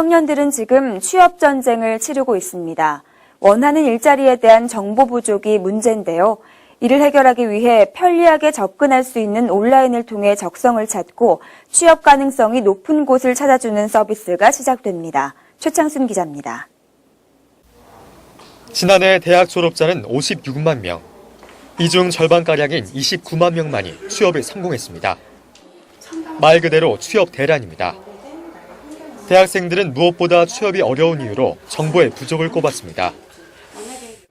청년들은 지금 취업 전쟁을 치르고 있습니다. 원하는 일자리에 대한 정보 부족이 문제인데요. 이를 해결하기 위해 편리하게 접근할 수 있는 온라인을 통해 적성을 찾고 취업 가능성이 높은 곳을 찾아주는 서비스가 시작됩니다. 최창순 기자입니다. 지난해 대학 졸업자는 56만 명. 이 중 절반가량인 29만 명만이 취업에 성공했습니다. 말 그대로 취업 대란입니다. 대학생들은 무엇보다 취업이 어려운 이유로 정보의 부족을 꼽았습니다.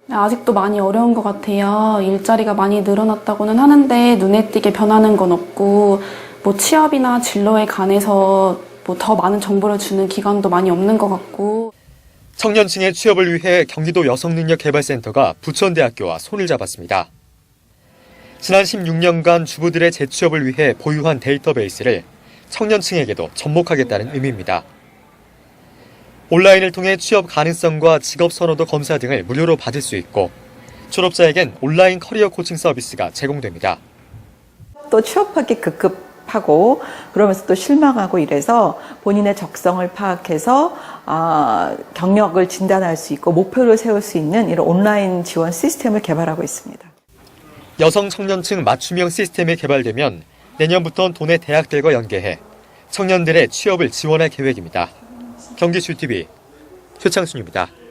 아직도 많이 어려운 것 같아요. 일자리가 많이 늘어났다고는 하는데 눈에 띄게 변하는 건 없고 뭐 취업이나 진로에 관해서 뭐 더 많은 정보를 주는 기관도 많이 없는 것 같고 청년층의 취업을 위해 경기도 여성능력개발센터가 부천대학교와 손을 잡았습니다. 지난 16년간 주부들의 재취업을 위해 보유한 데이터베이스를 청년층에게도 접목하겠다는 의미입니다. 온라인을 통해 취업 가능성과 직업 선호도 검사 등을 무료로 받을 수 있고 졸업자에겐 온라인 커리어 코칭 서비스가 제공됩니다. 또 취업하기 급급하고 그러면서 또 실망하고 이래서 본인의 적성을 파악해서 아, 경력을 진단할 수 있고 목표를 세울 수 있는 이런 온라인 지원 시스템을 개발하고 있습니다. 여성 청년층 맞춤형 시스템이 개발되면 내년부터 도내 대학들과 연계해 청년들의 취업을 지원할 계획입니다. 경기슈TV 최창순입니다.